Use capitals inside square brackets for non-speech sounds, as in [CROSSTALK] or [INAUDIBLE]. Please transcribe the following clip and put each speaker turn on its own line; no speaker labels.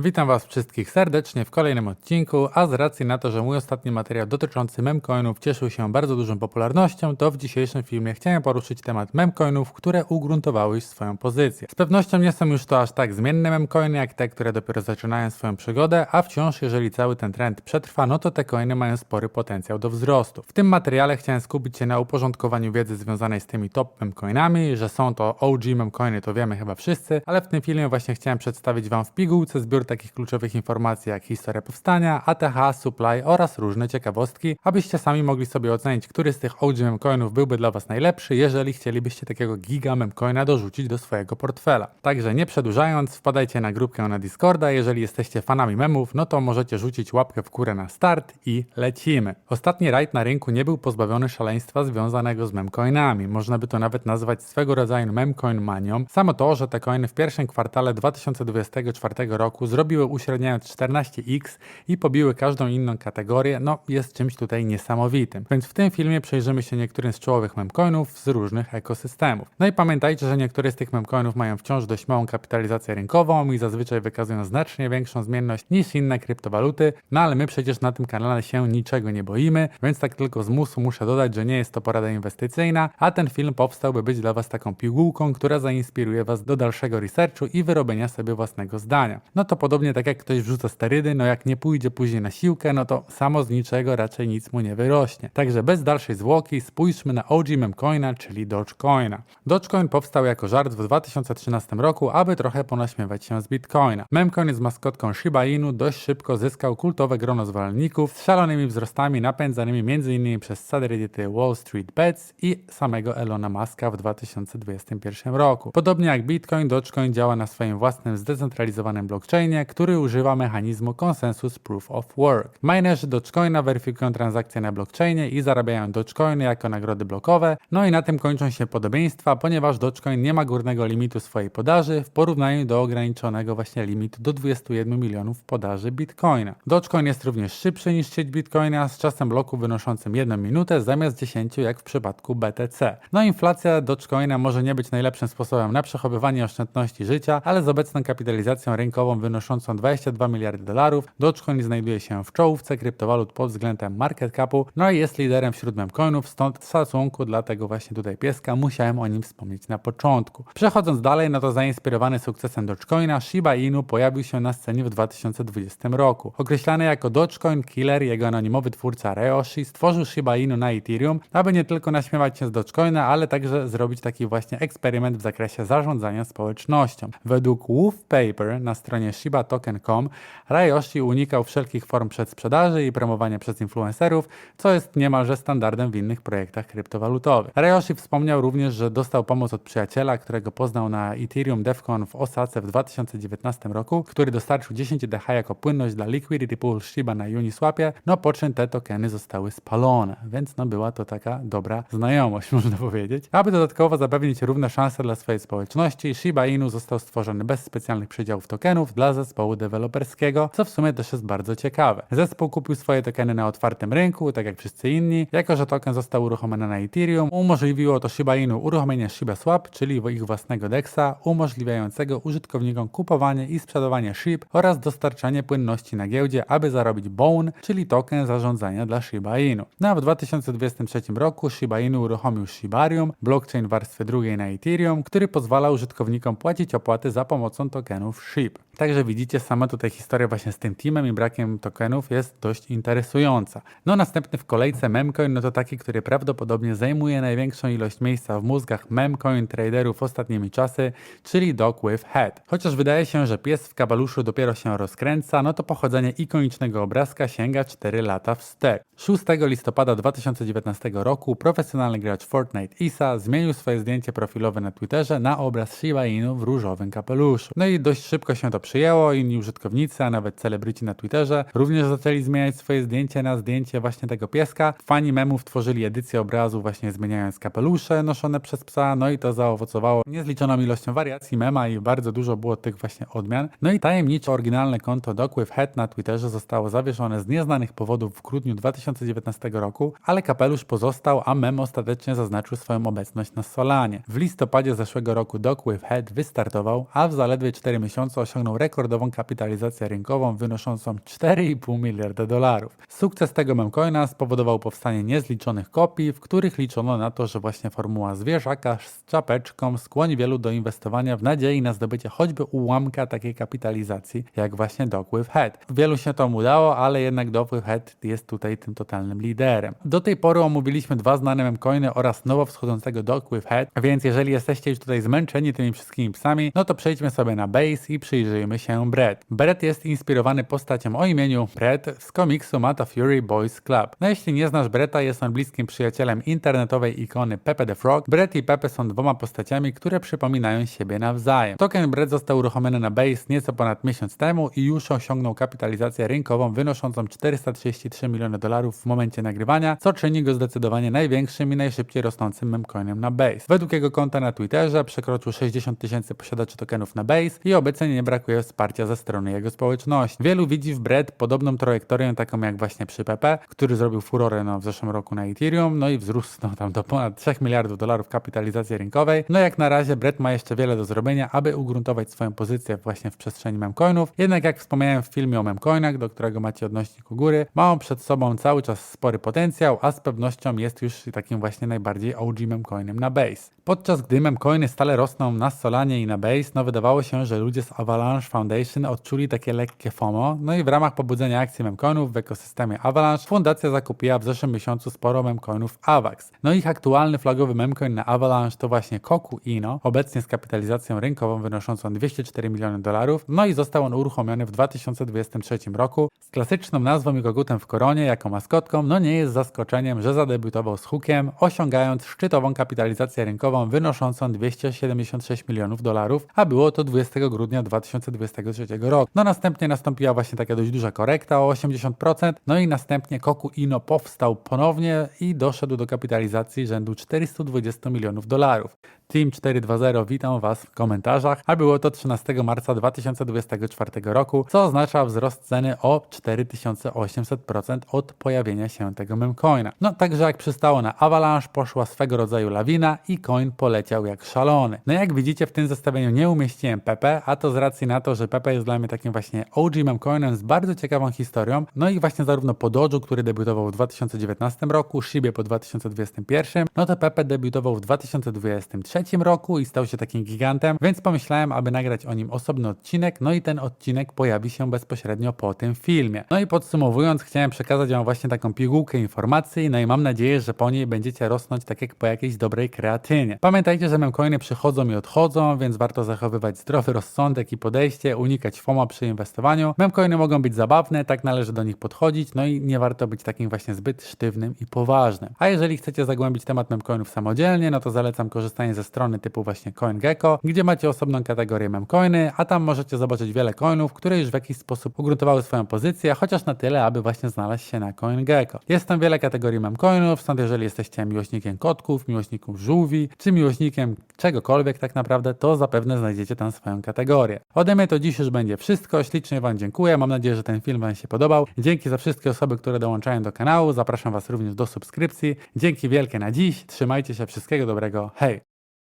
Witam Was wszystkich serdecznie w kolejnym odcinku, a z racji na to, że mój ostatni materiał dotyczący memcoinów cieszył się bardzo dużą popularnością, to w dzisiejszym filmie chciałem poruszyć temat memcoinów, które ugruntowały już swoją pozycję. Z pewnością nie są już to aż tak zmienne memcoiny, jak te, które dopiero zaczynają swoją przygodę, a wciąż jeżeli cały ten trend przetrwa, no to te coiny mają spory potencjał do wzrostu. W tym materiale chciałem skupić się na uporządkowaniu wiedzy związanej z tymi top memcoinami, że są to OG memcoiny, to wiemy chyba wszyscy, ale w tym filmie właśnie chciałem przedstawić Wam w pigułce zbiór takich kluczowych informacji jak historia powstania, ATH, supply oraz różne ciekawostki, abyście sami mogli sobie ocenić, który z tych OG memcoinów byłby dla Was najlepszy, jeżeli chcielibyście takiego giga memcoina dorzucić do swojego portfela. Także nie przedłużając, wpadajcie na grupkę na Discorda, jeżeli jesteście fanami memów, no to możecie rzucić łapkę w górę na start i lecimy. Ostatni rajd na rynku nie był pozbawiony szaleństwa związanego z memcoinami. Można by to nawet nazwać swego rodzaju memcoin manią. Samo to, że te coiny w pierwszym kwartale 2024 roku zrobiły uśredniając 14x i pobiły każdą inną kategorię, no jest czymś tutaj niesamowitym. Więc w tym filmie przyjrzymy się niektórym z czołowych memcoinów z różnych ekosystemów. No i pamiętajcie, że niektóre z tych memcoinów mają wciąż dość małą kapitalizację rynkową i zazwyczaj wykazują znacznie większą zmienność niż inne kryptowaluty, no ale my przecież na tym kanale się niczego nie boimy, więc tak tylko z musu muszę dodać, że nie jest to porada inwestycyjna, a ten film powstał, by być dla Was taką pigułką, która zainspiruje Was do dalszego researchu i wyrobienia sobie własnego zdania. No to podobnie tak jak ktoś wrzuca sterydy, no jak nie pójdzie później na siłkę, no to samo z niczego raczej nic mu nie wyrośnie. Także bez dalszej zwłoki spójrzmy na OG memcoina, czyli Dogecoina. Dogecoin powstał jako żart w 2013 roku, aby trochę ponaśmiewać się z Bitcoina. Memcoin z maskotką Shiba Inu dość szybko zyskał kultowe grono zwolenników z szalonymi wzrostami napędzanymi m.in. przez subreddity Wall Street Bets i samego Elona Muska w 2021 roku. Podobnie jak Bitcoin, Dogecoin działa na swoim własnym zdecentralizowanym blockchainie, który używa mechanizmu Consensus Proof of Work. Minerzy Dogecoina weryfikują transakcje na blockchainie i zarabiają Dogecoiny jako nagrody blokowe, no i na tym kończą się podobieństwa, ponieważ Dogecoin nie ma górnego limitu swojej podaży w porównaniu do ograniczonego właśnie limitu do 21 milionów podaży Bitcoina. Dogecoin jest również szybszy niż sieć Bitcoina z czasem bloku wynoszącym 1 minutę zamiast 10 jak w przypadku BTC. No inflacja Dogecoina może nie być najlepszym sposobem na przechowywanie oszczędności życia, ale z obecną kapitalizacją rynkową wynoszącą 22 miliardy dolarów, Dogecoin znajduje się w czołówce kryptowalut pod względem market capu, no i jest liderem wśród memcoinów, stąd w szacunku dla tego właśnie tutaj pieska musiałem o nim wspomnieć na początku. Przechodząc dalej, no to zainspirowany sukcesem Dogecoina, Shiba Inu pojawił się na scenie w 2020 roku. Określany jako Dogecoin Killer, jego anonimowy twórca Ryoshi stworzył Shiba Inu na Ethereum, aby nie tylko naśmiewać się z Dogecoina, ale także zrobić taki właśnie eksperyment w zakresie zarządzania społecznością. Według Wolf Paper na stronie shibatoken.com Ryoshi unikał wszelkich form przedsprzedaży i promowania przez influencerów, co jest niemalże standardem w innych projektach kryptowalutowych. Ryoshi wspomniał również, że dostał pomoc od przyjaciela, którego poznał na Ethereum DevCon w Osace w 2019 roku, który dostarczył 10 ETH jako płynność dla Liquidity Pool Shiba na Uniswapie, no po czym te tokeny zostały spalone, więc no była to taka dobra znajomość, [LAUGHS] można powiedzieć. Aby dodatkowo zapewnić równe szanse dla swojej społeczności, Shiba Inu został stworzony bez specjalnych przydziałów tokenów dla zespołu deweloperskiego, co w sumie też jest bardzo ciekawe. Zespół kupił swoje tokeny na otwartym rynku, tak jak wszyscy inni. Jako, że token został uruchomiony na Ethereum, umożliwiło to Shiba Inu uruchomienie Shiba Swap, czyli ich własnego DEXa, umożliwiającego użytkownikom kupowanie i sprzedawanie SHIB oraz dostarczanie płynności na giełdzie, aby zarobić Bone, czyli token zarządzania dla Shiba Inu. No a w 2023 roku Shiba Inu uruchomił Shibarium, blockchain warstwy drugiej na Ethereum, który pozwala użytkownikom płacić opłaty za pomocą tokenów SHIB. Także widzicie, sama tutaj historia właśnie z tym teamem i brakiem tokenów jest dość interesująca. No następny w kolejce memcoin, no to taki, który prawdopodobnie zajmuje największą ilość miejsca w mózgach memcoin traderów ostatnimi czasy, czyli Dog with Head. Chociaż wydaje się, że pies w kabaluszu dopiero się rozkręca, no to pochodzenie ikonicznego obrazka sięga 4 lata wstecz. 6 listopada 2019 roku profesjonalny gracz Fortnite Isa zmienił swoje zdjęcie profilowe na Twitterze na obraz Shiba Inu w różowym kapeluszu. No i dość szybko się to przyjęło, inni użytkownicy, a nawet celebryci na Twitterze również zaczęli zmieniać swoje zdjęcie na zdjęcie właśnie tego pieska. Fani memów tworzyli edycję obrazu właśnie zmieniając kapelusze noszone przez psa, no i to zaowocowało niezliczoną ilością wariacji mema i bardzo dużo było tych właśnie odmian. No i tajemnicze oryginalne konto Dog with Head na Twitterze zostało zawieszone z nieznanych powodów w grudniu 2019 roku, ale kapelusz pozostał, a mem ostatecznie zaznaczył swoją obecność na Solanie. W listopadzie zeszłego roku Dog with Head wystartował, a w zaledwie 4 miesiące osiągnął rekordową kapitalizację rynkową wynoszącą 4,5 miliarda dolarów. Sukces tego memcoina spowodował powstanie niezliczonych kopii, w których liczono na to, że właśnie formuła zwierzaka z czapeczką skłoni wielu do inwestowania w nadziei na zdobycie choćby ułamka takiej kapitalizacji, jak właśnie Dog with Head. Wielu się to udało, ale jednak Dog with Head jest tutaj tym totalnym liderem. Do tej pory omówiliśmy dwa znane memcoiny oraz nowo wschodzącego Dog with Head, więc jeżeli jesteście już tutaj zmęczeni tymi wszystkimi psami, no to przejdźmy sobie na base i przyjrzyjmy się Brett. Brett jest inspirowany postacią o imieniu Brett z komiksu Mata Fury Boys Club. No jeśli nie znasz Bretta, jest on bliskim przyjacielem internetowej ikony Pepe the Frog. Brett i Pepe są dwoma postaciami, które przypominają siebie nawzajem. Token Brett został uruchomiony na base nieco ponad miesiąc temu i już osiągnął kapitalizację rynkową wynoszącą 433 miliony dolarów w momencie nagrywania, co czyni go zdecydowanie największym i najszybciej rosnącym memcoinem na base. Według jego konta na Twitterze przekroczył 60 tysięcy posiadaczy tokenów na base i obecnie nie brakuje wsparcia ze strony jego społeczności. Wielu widzi w Brett podobną trajektorię taką jak właśnie przy PP, który zrobił furorę no, w zeszłym roku na Ethereum, no i wzrósł no, tam do ponad 3 miliardów dolarów kapitalizacji rynkowej. No jak na razie Brett ma jeszcze wiele do zrobienia, aby ugruntować swoją pozycję właśnie w przestrzeni memcoinów. Jednak jak wspomniałem w filmie o memcoinach, do którego macie odnośnik u góry, ma on przed sobą cały czas spory potencjał, a z pewnością jest już takim właśnie najbardziej OG memcoinem na base. Podczas gdy memcoiny stale rosną na Solanie i na Base, no wydawało się, że ludzie z Avalanche Foundation odczuli takie lekkie FOMO, no i w ramach pobudzenia akcji memcoinów w ekosystemie Avalanche fundacja zakupiła w zeszłym miesiącu sporo memcoinów AVAX. No ich aktualny flagowy memcoin na Avalanche to właśnie Koku Ino, obecnie z kapitalizacją rynkową wynoszącą 204 miliony dolarów, no i został on uruchomiony w 2023 roku. Z klasyczną nazwą i kogutem w koronie jako maskotką, no nie jest zaskoczeniem, że zadebiutował z Hookiem, osiągając szczytową kapitalizację rynkową wynoszącą 276 milionów dolarów, a było to 20 grudnia 2023 roku. No następnie nastąpiła właśnie taka dość duża korekta o 80%, no i następnie Koku Ino powstał ponownie i doszedł do kapitalizacji rzędu 420 milionów dolarów. Team 420 witam Was w komentarzach, a było to 13 marca 2024 roku, co oznacza wzrost ceny o 4800% od pojawienia się tego memcoina. No także jak przystało na Avalanche, poszła swego rodzaju lawina i coin poleciał jak szalony. No jak widzicie w tym zestawieniu nie umieściłem Pepe, a to z racji na to, że Pepe jest dla mnie takim właśnie OG memcoinem z bardzo ciekawą historią, no i właśnie zarówno po Doge'u, który debiutował w 2019 roku, Shibie po 2021, no to Pepe debiutował w 2023 roku i stał się takim gigantem, więc pomyślałem, aby nagrać o nim osobny odcinek, no i ten odcinek pojawi się bezpośrednio po tym filmie. No i podsumowując, chciałem przekazać Wam właśnie taką pigułkę informacji, no i mam nadzieję, że po niej będziecie rosnąć tak jak po jakiejś dobrej kreatynie. Pamiętajcie, że memcoiny przychodzą i odchodzą, więc warto zachowywać zdrowy rozsądek i podejście, unikać FOMO przy inwestowaniu. Memcoiny mogą być zabawne, tak należy do nich podchodzić, no i nie warto być takim właśnie zbyt sztywnym i poważnym. A jeżeli chcecie zagłębić temat memcoinów samodzielnie, no to zalecam korzystanie ze strony typu właśnie CoinGecko, gdzie macie osobną kategorię memcoiny, a tam możecie zobaczyć wiele coinów, które już w jakiś sposób ugruntowały swoją pozycję, chociaż na tyle, aby właśnie znaleźć się na CoinGecko. Jest tam wiele kategorii memcoinów, stąd jeżeli jesteście miłośnikiem kotków, miłośnikiem żółwi, czy miłośnikiem czegokolwiek tak naprawdę, to zapewne znajdziecie tam swoją kategorię. Ode mnie to dziś już będzie wszystko, ślicznie Wam dziękuję, mam nadzieję, że ten film Wam się podobał. Dzięki za wszystkie osoby, które dołączają do kanału, zapraszam Was również do subskrypcji. Dzięki wielkie na dziś, trzymajcie się, wszystkiego dobrego, hej!